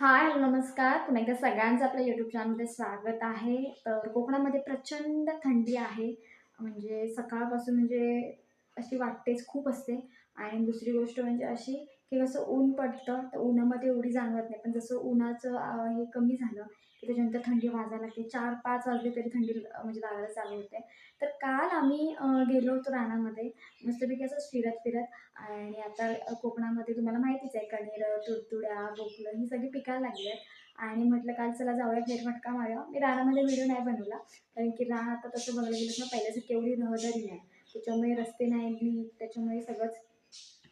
Hi hello नमस्कार. पुन्हा एकदा सगळ्यांचं आपल्या यूट्यूब चॅनलमध्ये स्वागत आहे. तर कोकणामध्ये प्रचंड थंडी आहे. म्हणजे सकाळपासून म्हणजे अशी वाटतेच खूप असते. आणि दुसरी गोष्ट म्हणजे अशी की कसं ऊन पडतं तर उन्हामध्ये एवढी जाणवत नाही. पण जसं उन्हाचं हे कमी झालं त्याच्यानंतर थंडी वाजायला लागते. चार पाच वाजले तरी थंडी म्हणजे लागायला चालू होते. तर काल आम्ही गेलो होतो रानामध्ये. मस्तपैकी असंच फिरत फिरत. आणि आता कोकणामध्ये तुम्हाला माहितीच आहे कणीर तुडतुड्या बोकलं ही सगळी पिकायला लागली आहेत. आणि म्हटलं काल चला जाऊया फेरफटका मारूया. मी रानामध्ये व्हिडिओ नाही बनवला. कारण की रान आता तसं बघायला गेलं तर पहिल्यासारखी एवढी रहदारी नाही. त्याच्यामुळे रस्ते नाही नीट त्याच्यामुळे सगळंच.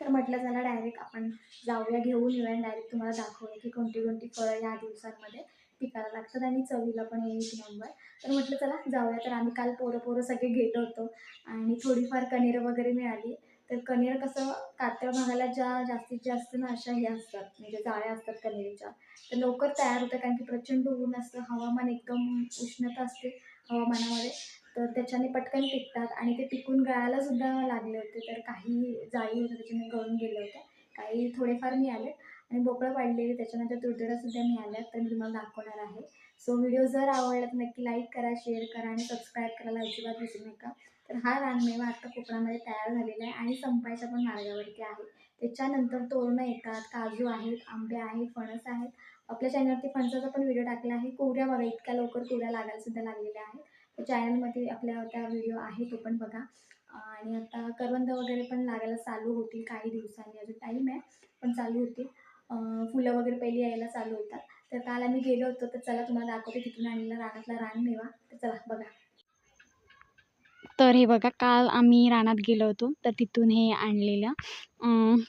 तर म्हटलं चला डायरेक्ट आपण जाऊया घेऊन येऊया डायरेक्ट तुम्हाला दाखवूया की कोणती कोणती फळं या दिवसांमध्ये पिकायला लागतात आणि चवीला पण एक नंबर. तर म्हटलं चला जाऊया. तर आम्ही काल पोरं पोरं सगळे गेलो होतो आणि थोडीफार कणीर वगैरे मिळाली. तर कणीर कसं कातळ भागाला ज्या जास्तीत जास्त ना अशा हे असतात म्हणजे जाळ्या असतात कणेरीच्या तर लवकर तयार होतं कारण की प्रचंड ऊन असतं. हवामान एकदम उष्णता असते हवामानामध्ये. तर त्याच्याने पटकन पिकतात आणि ते पिकून गळायला सुद्धा लागले होते. तर काही जाळी होत्या त्याच्याने गळून गेले होते. काही थोडेफार मिळाले. आणि भोपळं वाढलेली त्याच्यानंतर तुरतुड्यासुद्धा मिळाल्या तर मी तुम्हाला दाखवणार आहे. सो व्हिडिओ जर आवडला तर नक्की लाईक करा शेअर करा आणि सबस्क्राईब करायला अजिबात विसरू नका. तर हा रानमेवा आता कोकणामध्ये तयार झालेला आहे आणि संपायच्या पण मार्गावरती आहे. त्याच्यानंतर तोरणं येतात काजू आहेत आंबे आहेत फणस आहेत. आपल्या चॅनलवरती फणसाचा पण व्हिडिओ टाकला आहे. कोऱ्या बघा इतक्या लवकर कोऱ्या लागायला सुद्धा लागलेल्या आहेत. चॅनलमध्ये आपल्या त्या व्हिडिओ आहे तो पण बघा. आणि आता करवंद वगैरे पण लागायला चालू होतील काही दिवसांनी अजून टाईम आहे पण चालू होतील. फुलं वगैरे पहिली यायला चालू होतात. तर काल आम्ही गेलो होतो तर चला तुम्हाला दाखवते तिथून आणलेला रानातला रानमेवा तर चला बघा. तर हे बघा काल आम्ही रानात गेलो होतो तर तिथून हे आणलेलं.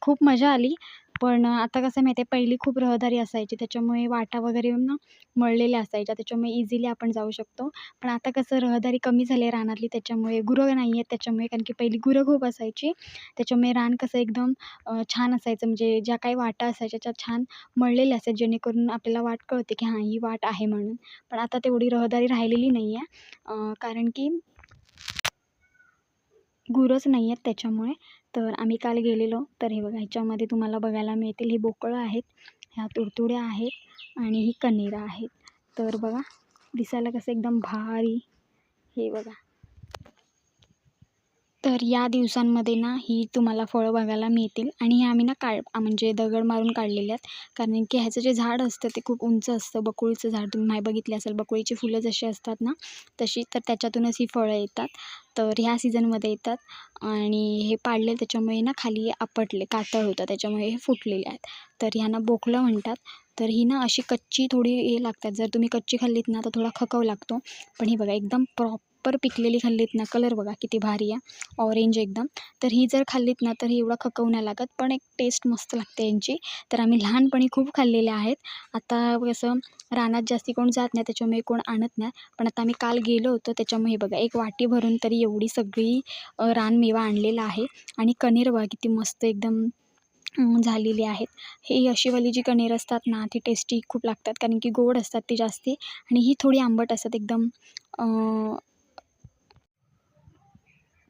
खूप मजा आली. पण आता कसं माहिती आहे पहिली खूप रहदारी असायची. त्याच्यामुळे वाटा वगैरे ना मळलेल्या असायच्या. त्याच्यामुळे इझिली आपण जाऊ शकतो. पण आता कसं रहदारी कमी झाली आहे रानातली. त्याच्यामुळे गुरं नाही आहेत. त्याच्यामुळे कारण की पहिली गुरं खूप असायची. त्याच्यामुळे रान कसं एकदम छान असायचं. म्हणजे ज्या काही वाटा असायच्या त्या छान मळलेल्या असायच्या. जेणेकरून आपल्याला वाट कळते की हां ही वाट आहे म्हणून. पण आता तेवढी रहदारी राहिलेली नाही आहे. कारण की गुरंच नाही आहेत त्याच्यामुळे. तर आम्ही काल गेलेलो. तर हे बघा ह्याच्यामध्ये तुम्हाला बघायला मिळतील ही बोकळं आहेत ह्या तुडतुड्या आहेत आणि ही कण्हेरं आहेत. तर बघा दिसायला कसं एकदम भारी. हे बघा. तर या दिवसांमध्ये ना ही तुम्हाला फळं बघायला मिळतील आणि हे आम्ही ना काळ म्हणजे दगड मारून काढलेले आहेत. कारण की ह्याचं जे झाड असतं ते खूप उंच असतं. बकुळीचं झाड तुम्ही माही बघितले असेल बकुळीची फुलं जशी असतात ना तशी तर त्याच्यातूनच ही फळं येतात. तर ह्या सीझनमध्ये येतात आणि हे पाडले त्याच्यामुळे ना खाली आपटले कातळ होतं त्याच्यामुळे हे फुटलेले आहेत. तर ह्यांना बोकलं म्हणतात. तर ही ना अशी कच्ची थोडी हे लागतात. जर तुम्ही कच्ची खाल्लीत ना तर थोडा खकव लागतो. पण हे बघा एकदम प्रॉपर पिकलेली खाल्लीत ना. कलर बघा किती भारी आहे. ऑरेंज एकदम. तर ही जर खाल्लीत ना तर ही एवढा खकवण्या नाही लागत पण एक टेस्ट मस्त लागते यांची. तर आम्ही लहानपणी खूप खाल्लेल्या आहेत. आता कसं रानात जास्ती कोण जात नाही त्याच्यामुळे कोण आणत नाही. पण आता आम्ही काल गेलो होतो त्याच्यामुळे बघा एक वाटी भरून तरी एवढी सगळी रानमेवा आणलेला आहे. आणि कणीर बघा किती मस्त एकदम झालेली आहेत. हे अशीवाली जी कणेर असतात ना ती टेस्टी खूप लागतात कारण की गोड असतात ती जास्ती. आणि ही थोडी आंबट असतात एकदम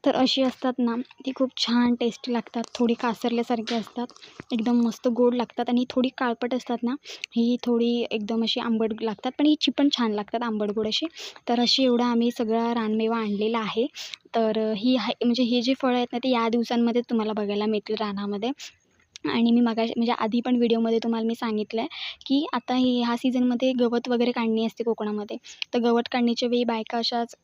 तर अशी असतात ना ती खूप छान टेस्टी लागतात. थोडी कासरल्यासारखी असतात. एकदम मस्त गोड लागतात आणि थोडी काळपट असतात ना ही थोडी एकदम अशी आंबट लागतात. पण हिची पण छान लागतात आंबट गोड अशी. तर अशी एवढा आम्ही सगळा रानमेवा आणलेला आहे. तर ही आहे म्हणजे हे जे फळं आहेत ना ते या दिवसांमध्ये तुम्हाला बघायला मिळतील रानामध्ये. आणि मी मगाशी म्हणजे आधी पण व्हिडिओमध्ये तुम्हाला मी सांगितलं आहे की आता हे ह्या सीझनमध्ये गवत वगैरे काढणी असते कोकणामध्ये. तर गवत काढणीच्या वेळी बायका अशाच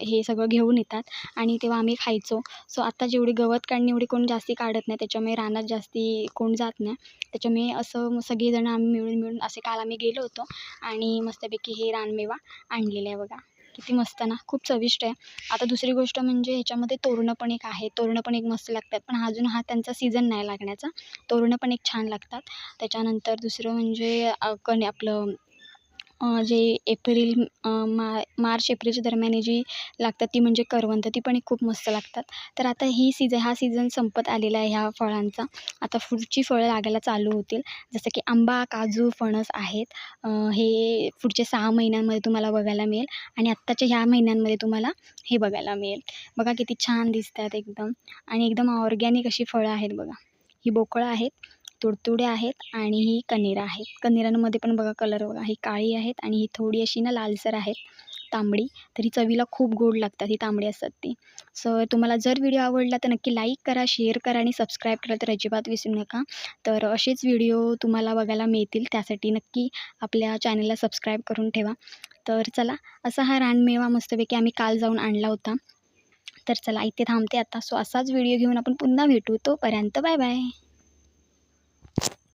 हे सगळं घेऊन येतात आणि तेव्हा आम्ही खायचो. सो आता जेवढी गवत काढणी एवढी कोण जास्ती काढत नाही त्याच्यामुळे रानात जास्ती कोण जात नाही. त्याच्यामुळे असं सगळेजणं सगळेजण आम्ही मिळून मिळून असे काल आम्ही गेलो होतो आणि मस्तपैकी हे रानमेवा आणलेला आहे बघा. किती मस्त ना खूप चविष्ट आहे. आता दुसरी गोष्ट म्हणजे ह्याच्यामध्ये तोरणं पण एक आहे. तोरणं पण एक मस्त लागतात. पण अजून हा त्यांचा सीझन नाही लागण्याचा. तोरणं पण एक छान लागतात. त्याच्यानंतर दुसरं म्हणजे अ, कण आपलं जे एप्रिल मा मार्च एप्रिलच्या दरम्यान जी लागतात ती म्हणजे करवंद ती पण खूप मस्त लागतात. तर आता ही सीझन हा सीझन संपत आलेला आहे ह्या फळांचा. आता पुढची फळं लागायला चालू होतील. जसं की आंबा काजू फणस आहेत. हे पुढच्या सहा महिन्यांमध्ये तुम्हाला बघायला मिळेल. आणि आत्ताच्या ह्या महिन्यांमध्ये तुम्हाला हे बघायला मिळेल. बघा किती छान दिसतात एकदम. आणि एकदम ऑर्गॅनिक अशी फळं आहेत बघा. ही बोकळं आहेत. तुडतुडे आहेत आणि ही कण्हेरं आहेत. कण्हेरांमध्ये पण बघा कलर बघा ही काळी आहेत आणि ही थोडी अशी ना लालसर आहेत तांबडी. तरी चवीला खूप गोड लागतात ही तांबडी असतात ती. सो तुम्हाला जर व्हिडिओ आवडला तर नक्की लाईक करा शेअर करा आणि सबस्क्राईब करा तर अजिबात विसरू नका. तर असेच व्हिडिओ तुम्हाला बघायला मिळतील त्यासाठी नक्की आपल्या चॅनलला सबस्क्राईब करून ठेवा. तर चला असा हा रानमेवा मस्तपैकी आम्ही काल जाऊन आणला होता. तर चला इथे थांबते आता. सो असाच व्हिडिओ घेऊन आपण पुन्हा भेटू. तोपर्यंत बाय बाय